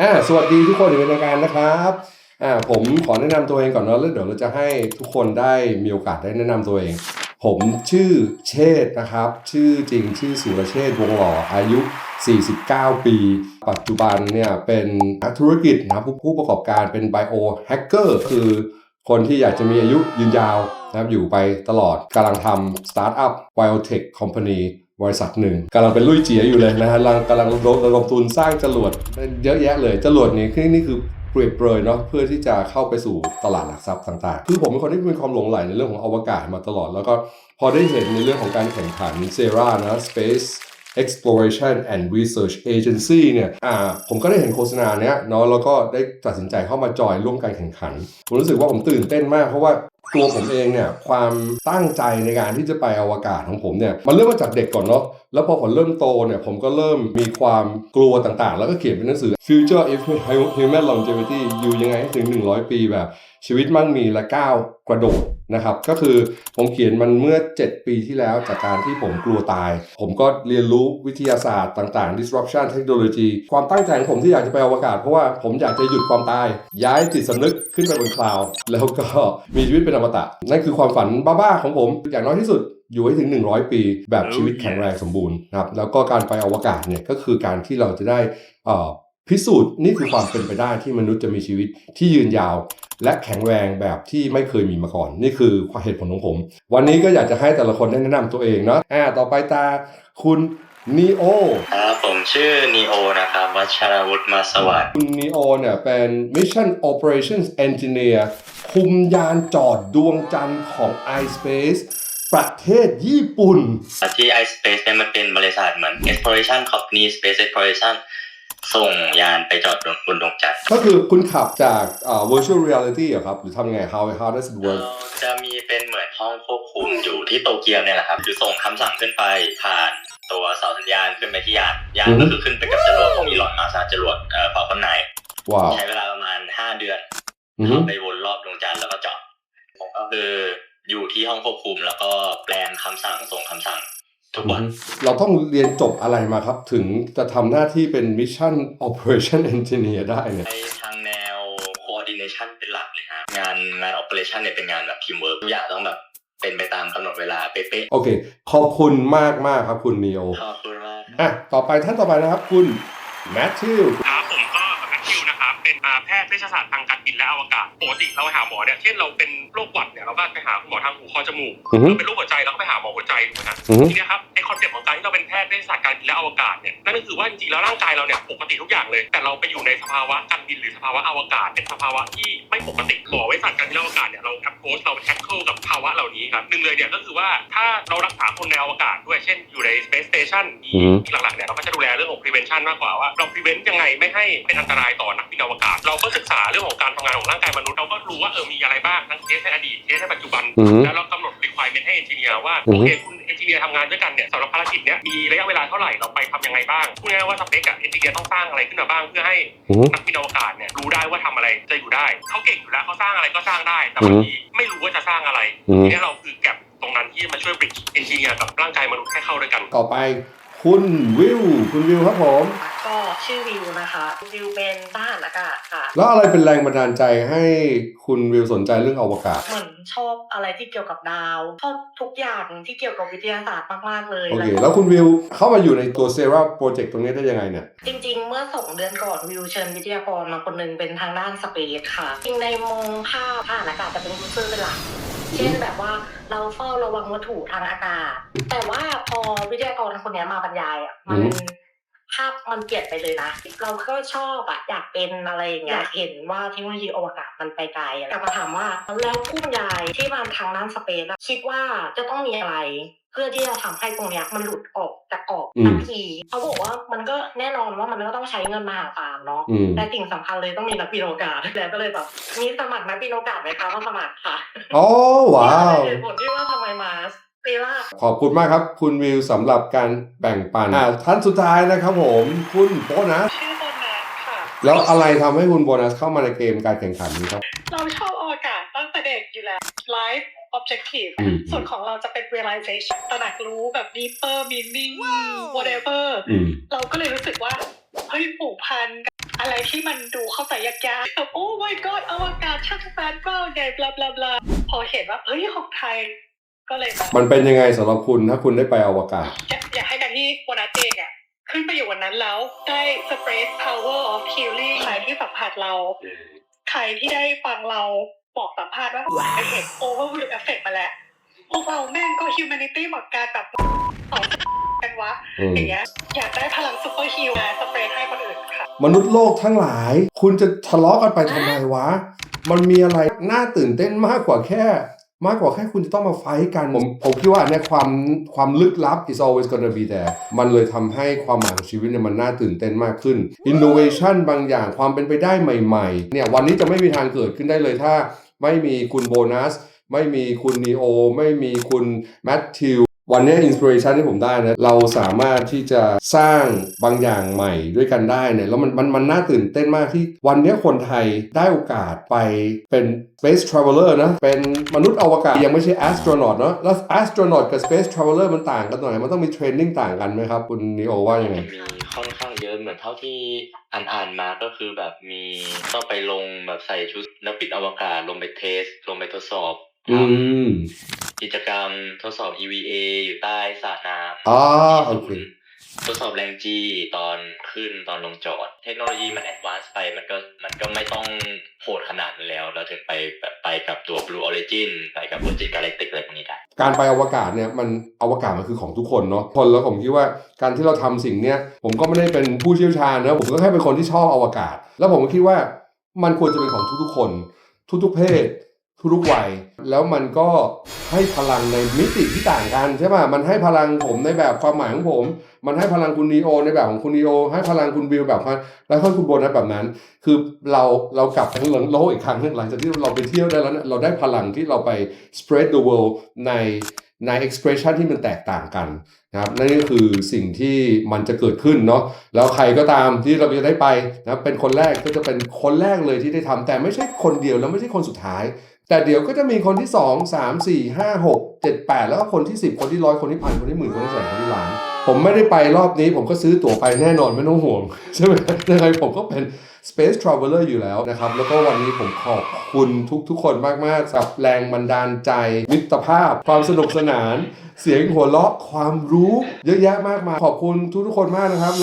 อ่าสวัสดีทุกคนอย่างเป็นทางการนะครับอ่าผมขอแนะนำตัวเองก่อนเนอะแล้วเดี๋ยวเราจะให้ทุกคนได้มีโอกาสได้แนะนำตัวเอง ผมชื่อเชษฐ์นะครับ ชื่อจริงชื่อสุรเชษฐ์วงหล่ออายุ 49 ปี ปัจจุบันเนี่ยเป็นนักธุรกิจนะครับผู้ผู้ประกอบการเป็นไบโอแฮกเกอร์คือคนที่อยากจะมีอายุยืนยาวนะครับอยู่ไปตลอดกำลังทำสตาร์ทอัพไบโอเทคคอมพานี บริษัทหนึ่งกำลังเป็นลุยเจียอยู่เลยนะฮะกำลังกำลังลงลงทุนสร้างจรวดเยอะแยะเลยจรวดนี้คือนี่คือเปรียบเปรยเนาะเพื่อที่จะเข้าไปสู่ตลาดหลักทรัพย์ต่างๆ คือผมเป็นคนที่มีความหลงใหลในเรื่องของอวกาศมาตลอด แล้วก็พอได้เห็นในเรื่องของการแข่งขันเซรานะ Space Exploration and Research Agency เนี่ย อ่า ผมก็ได้เห็นโฆษณาเนี้ยเนาะ แล้วก็ได้ตัดสินใจเข้ามาจอยร่วมการแข่งขัน ผมรู้สึกว่าผมตื่นเต้นมาก เพราะว่า ตัวผมเองเนี่ยความตั้งใจในการที่จะไปอวกาศของผมเนี่ยมันเริ่มมาจากเด็กก่อนเนาะแล้วพอผมเริ่มโตเนี่ยผมก็เริ่มมีความกลัวต่างๆ แล้วก็เขียนเป็นหนังสือ Future if Human Longevity อยู่ยังไงให้ถึง 100 ปีแบบชีวิตมั่งมีและก้าวกระโดดนะครับ ก็คือผมเขียนมันเมื่อ 7 ปีที่แล้วจากการที่ผมกลัวตาย ผมก็เรียนรู้วิทยาศาสตร์ต่างๆ disruption technology ความตั้งใจของผมที่อยากจะไปอวกาศ เพราะว่าผมอยากจะหยุดความตาย ย้ายจิตสำนึกขึ้นไปบนคลาวด์แล้วก็มีชีวิตเป็นอมตะ นั่นคือความฝันบ้าๆของผม อย่างน้อยที่สุดอยู่ให้ถึง 100 ปี แบบชีวิตแข็งแรงสมบูรณ์นะครับแล้วก็การไปอวกาศเนี่ยก็คือการที่เราจะได้อ่อ พิสูจน์นี่คือความเป็นไปได้ที่มนุษย์จะมีชีวิตที่ยืนยาว และแข็งแรงแบบที่ไม่เคยมีมาก่อน นี่คือความเหตุผลของผม วันนี้ก็อยากจะให้แต่ละคนได้แนะนำตัวเองเนาะอ่าต่อไปตาคุณนีโอครับผมชื่อนีโอนะครับวัชรวุฒิมาสวัสดิ์คุณนีโอเนี่ยเป็น Mission Operations Engineer คุมยานจอดดวงจันทร์ของ iSpace ประเทศญี่ปุ่น ที่ iSpace เนี่ยมันเป็นบริษัทเหมือน exploration company space exploration ส่งยานไปจอดบนดวงจันทร์ก็คือคุณขับจากอ่า virtual reality เหรอครับ หรือทำยังไง how how does it เรา work จะมีเป็นเหมือนห้องควบคุมอยู่ที่โตเกียวเนี่ยแหละครับคือส่งคำสั่งขึ้นไปผ่านตัวเสาสัญญาณขึ้นไปที่ยานยานก็คือขึ้นไปกับจรวดของอีลอนมัสก์จรวดเอ่อเผาคนในว้าวใช้เวลาประมาณ 5 เดือน อือฮึเข้าไปวนรอบดวงจันทร์แล้วก็จอดผมก็คืออยู่ที่ห้องควบคุมแล้วก็แปลงคำสั่งส่งคำสั่ง ทุกวัน เราต้องเรียนจบอะไรมาครับ ถึงจะทำหน้าที่เป็น Mission Operation Engineer ได้เนี่ย ในทางแนว coordination เป็นหลักเลยครับงานงาน operation เนี่ยเป็นงานแบบ teamwork ทุกอย่างต้องแบบเป็นไปตามกำหนดเวลาเป๊ะโอเค ขอบคุณมากมากๆครับคุณนีโอๆขอบคุณมาก อะ ต่อไปท่านต่อไปนะครับคุณแมทธิว ครับผมก็แมทธิวนะครับ เป็นอ่าแพทย์เวชศาสตร์ทางการบินและอวกาศปกติเราไปหาหมอเนี่ยเช่นเราเป็นโรคหวัดเนี่ยเราก็ไปหาคุณหมอทางหูคอจมูกอือฮึเราเป็นโรคหัวใจเราก็ไปหาหมอหัวใจถูกไหมครับอือฮึทีเนี้ยครับไอคอนเซ็ ปต์ของการที่เราเป็นแพทย์เวชศาสตร์การบินและอวกาศเนี่ยนั่นก็คือว่าจริงๆแล้วร่างกายเราเนี่ยปกติทุกอย่างเลย แต่เราไปอยู่ในสภาวะการบินหรือสภาวะอวกาศ เป็นสภาวะที่ไม่ปกติหมอเวชศาสตร์การบินและอวกาศเนี่ยเราแอปโพสเราแท็กเกิลกับภาวะเหล่านี้ครับหนึ่งเลยเนี่ยก็คือว่าถ้าเรารักษาคนในอวกาศด้วยเช่นอยู่ใน space station มีอือฮึที่หลักๆเนี่ยเราก็จะดูแลเรื่องของ prevention มากกว่าว่าเรา prevent ยังไงไม่ให้เป็นอันตรายต่อนักบินอวกาศ เราก็ศึกษาเรื่องของการทำงานของร่างกายมนุษย์เราก็รู้ว่าเออมีอะไรบ้างทั้งเคสในอดีตเคสในปัจจุบัน แล้วเรากำหนด requirement ให้ engineer ว่าโอเคคุณ engineer ทำงานด้วยกันเนี่ยสำหรับภารกิจเนี้ยมีระยะเวลาเท่าไหร่เราไปทำยังไงบ้างพูดง่ายๆว่าสเปคอะ engineer ต้องสร้างอะไรขึ้นมาบ้างเพื่อให้อือฮึนักบินอวกาศเนี่ยรู้ได้ว่าทำอะไรจะอยู่ได้เขาเก่งอยู่แล้วเขาสร้างอะไรก็สร้างได้แต่อือฮึบางทีไม่รู้ว่าจะสร้างอะไรอือฮึทีนี้เราคือแก็บตรงนั้นที่มาช่วย bridge engineer กับร่างกายมนุษย์ให้เข้าด้วยกัน ต่อไป คุณวิว คุณวิวครับผม ก็ชื่อวิวนะคะวิวเป็นทหารอากาศค่ะ แล้วอะไรเป็นแรงบันดาลใจให้คุณวิวสนใจเรื่องอวกาศ เหมือนชอบอะไรที่เกี่ยวกับดาวชอบทุกอย่างที่เกี่ยวกับวิทยาศาสตร์มากๆเลยโอเค แล้วคุณวิวเข้ามาอยู่ในตัวเซราโปรเจกต์ตรงนี้ได้ยังไงเนี่ย จริง ๆ เมื่อสองเดือนก่อนวิวเชิญวิทยากรมาคนหนึงเป็นทางด้านสเปซค่ะ จริงในมองภาพทหารอากาศจะเป็นยูเซอร์เป็นหลัก เช่นแบบว่าเราเฝ้าระวังวัตถุทางอากาศ แต่ว่าพอวิทยากรคนนี้มาบรรยายอะมัน ภาพมันเปลี่ยนไปเลยนะ เราก็ชอบอะอยากเป็นอะไรอย่างเงี้ยอยากเห็นว่าเทคโนโลยีอวกาศมันไปไกลอะแต่มาถามว่าแล้วผู้บรรยายที่มาทางด้านสเปซอะคิดว่าจะต้องมีอะไรเพื่อที่จะทำให้ตรงเนี้ยมันหลุดออกจากออกอืมทันทีเขาบอกว่ามันก็แน่นอนว่ามันก็ต้องใช้เงินมหาศาลเนาะอืมแต่สิ่งสำคัญเลยต้องมีนักบินอวกาศแล้วก็เลยแบบมีสมัครนักบินอวกาศไหมคะมาสมัครค่ะอ๋อว้าวนี่ก็เลยเหตุผลที่ ขอบคุณมากครับ คุณวิวสำหรับการแบ่งปันอ่าท่านสุดท้ายนะครับผม คุณโบนัสชื่อโบนัสค่ะ แล้วอะไรทำให้คุณโบนัสเข้ามาในเกมการแข่งขันนี้ครับ เราชอบอวกาศตั้งแต่เด็กอยู่แล้ว Life Objective อืม ส่วนของเราจะเป็น realization ตระหนักรู้แบบ deeper meaning whatever อืม เราก็เลยรู้สึกว่า เฮ้ยผูกพันกับอะไรที่มันดูเข้าใจยากๆแบบโอ้ my god อวกาศช่างแฟนเก้าใหญ่บลาบลาบลาพอเห็นว่า เฮ้ยของไทย ก็เลยแบบมันเป็นยังไงสำหรับคุณถ้าคุณได้ไปอวกาศ อยากอยากให้กันที่วนาเจงอะขึ้นไปอยู่วันนั้นแล้ว ได้ spread power of healing ใครที่สัมผัสเรา ใครที่ได้ฟังเราบอกสัมภาษณ์ว่าไอเห็น overview effect มาแล้ว พวกเราแม่งก็ humanity หมดการแบบต่อกันวะอืมอย่างเงี้ยอยากได้พลังซูเปอร์ฮิลมาสเปรย์ให้คนอื่นค่ะมนุษย์โลกทั้งหลาย คุณจะทะเลาะกันไปทำไมวะ มันมีอะไรน่าตื่นเต้นมากกว่าแค่ มากกว่าแค่คุณจะต้องมาไฟท์กันผมผมคิดว่าเนี่ยความความลึกลับ is always gonna be there มันเลยทำให้ความหมายของชีวิตเนี่ยมันน่าตื่นเต้นมากขึ้น innovation บางอย่างความเป็นไปได้ใหม่ ๆ เนี่ยวันนี้จะไม่มีทางเกิดขึ้นได้เลยถ้าไม่มีคุณโบนัส ไม่มีคุณนีโอ ไม่มีคุณแมทธิว วันนี้อินสปิเรชันที่ผมได้นะเราสามารถที่จะสร้างบางอย่างใหม่ด้วยกันได้เนี่ยแล้วมันมันมันน่าตื่นเต้นมากที่วันนี้คนไทยได้โอกาสไปเป็น space traveler นะ เป็นมนุษย์อวกาศยังไม่ใช่ astronaut เนอะแล้ว astronaut กับ space traveler มันต่างกันตรงไหนมันต้องมีเทรนนิ่งต่างกันไหมครับ คุณนีโอว่ายังไงมีค่อนข้างเยอะเหมือนเท่าที่อ่านอ่านๆมาก็คือแบบมีต้องไปลงแบบใส่ชุดนักบินอวกาศลงไปเทส ลงไปทดสอบอืม กิจกรรมทดสอบ EVA อยู่ใต้สระน้ำอ่าที่โอเคศูนย์ทดสอบแรงจีตอนขึ้นตอนลงจอด เทคโนโลยีมันแอดวานซ์ไปมันก็มันก็ไม่ต้องโหดขนาดนั้นแล้ว เราถึงไปแบบไปกับตัว Blue Origin ไปกับ Virgin Galactic อะไรพวกนี้ได้การไปอวกาศเนี่ยมันอวกาศมันคือของทุกคนเนาะคนแล้วผมคิดว่าการที่เราทำสิ่งเนี้ยผมก็ไม่ได้เป็นผู้เชี่ยวชาญนะผมก็แค่เป็นคนที่ชอบอวกาศ แล้วผมก็คิดว่ามันควรจะเป็นของทุกๆคน ทุกๆเพศ ทุกๆวัย แล้วมันก็ให้พลังในมิติที่ต่างกันใช่ป่ะมันให้พลังผมในแบบความหมายของผม มันให้พลังคุณนีโอในแบบของคุณนีโอให้พลังคุณบิวแบบของแล้วให้คุณโบนัสแบบนั้น คือเราเรากลับทั้งโลกอีกครั้งหนึงหลังจากที่เราไปเที่ยวได้แล้วเนี่ยเราได้พลังที่เราไป spread the world ในใน expression ที่มันแตกต่างกันนะครับนั่นก็คือสิ่งที่มันจะเกิดขึ้นเนาะแล้วใครก็ตามที่เราจะได้ไปนะเป็นคนแรกก็จะเป็นคนแรกเลยที่ได้ทำแต่ไม่ใช่คนเดียวแล้วไม่ใช่คนสุดท้าย แต่เดี๋ยวก็จะมีคนที่ 2 3 4 5 6 7 8 แล้วก็คนที่ 10 คนที่ร้อยคนที่พันคนที่หมื่นคนที่แสนคนที่ล้าน ผมไม่ได้ไปรอบนี้ ผมก็ซื้อตั๋วไปแน่นอนไม่ต้องห่วง ใช่ไหมยังไงผมก็เป็น Space Traveler อยู่แล้วนะครับ แล้วก็วันนี้ผมขอบคุณทุก ๆ คนมากๆสำหรับแรงบันดาลใจ มิตรภาพ ความสนุกสนาน เสียงหัวเราะความรู้เยอะแยะมากมายขอบคุณทุกๆคนมากนะครับ